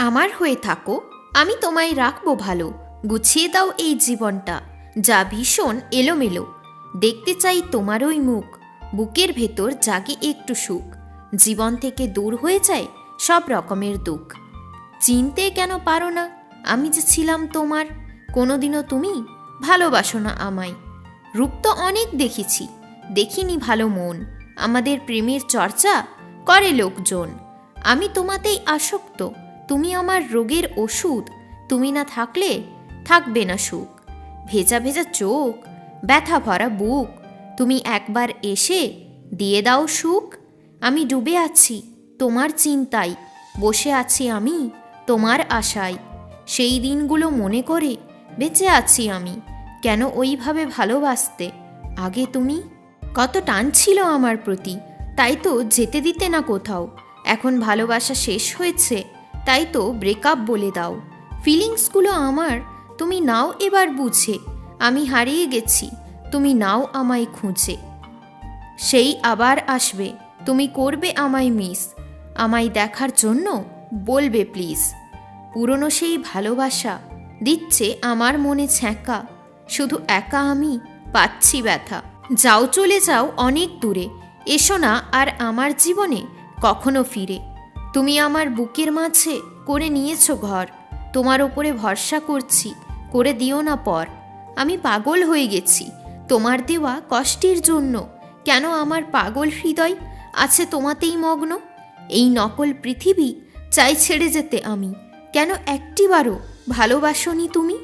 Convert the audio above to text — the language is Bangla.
আমার হয়ে থাকো, আমি তোমায় রাখব ভালো। গুছিয়ে দাও এই জীবনটা, যা ভীষণ এলোমেলো। দেখতে চাই তোমারই মুখ, বুকের ভেতর জাগে একটু সুখ। জীবন থেকে দূর হয়ে যায় সব রকমের দুঃখ। চিনতে কেন পারো না, আমি যে ছিলাম তোমার, কোনোদিনও তুমি ভালোবাসো না আমায়। রূপ তো অনেক দেখেছি, দেখিনি ভালো মন, আমাদের প্রেমের চর্চা করে লোকজন। আমি তোমাতেই আসক্ত তুমি আমার রোগের ওষুধ, তুমি না থাকলে থাকবে না সুখ। ভেজা ভেজা চোখ, ব্যথা ভরা বুক, তুমি একবার এসে দিয়ে দাও সুখ। আমি ডুবে আছি, তোমার চিন্তায়, বসে আছি আমি, তোমার আশায়। সেই দিনগুলো মনে করে বেঁচে আছি আমি, কেন ওইভাবে ভালোবাসতে? আগে তুমি? কত টান ছিল আমার প্রতি, তাই তো যেতে দিতে না কোথাও। এখন ভালোবাসা শেষ হয়েছে। তাই তো ব্রেকআপ বলে দাও। ফিলিংসগুলো আমার, তুমি নাও এবার বুঝে। আমি হারিয়ে গেছি, তুমি নাও আমায় খুঁজে। সেই আবার আসবে, তুমি করবে আমায় মিস আমায় দেখার জন্য বলবে প্লিজ পুরনো সেই ভালোবাসা দিচ্ছে আমার মনে ছ্যাঁকা। শুধু একা আমি পাচ্ছি ব্যথা। যাও চলে যাও অনেক দূরে। এসো না আর আমার জীবনে কখনো ফিরে। তুমি আমার বুকের মাঝে করে নিয়েছো ঘর। তোমার ওপরে ভরসা করছি, করে দিও না পর। আমি পাগল হয়ে গেছি। তোমার দেওয়া কষ্টের জন্য। কেন আমার পাগল হৃদয় আছে তোমাতেই মগ্ন? এই নকল পৃথিবী চাই ছেড়ে যেতে আমি। কেন একটিবারও ভালোবাসনি তুমি?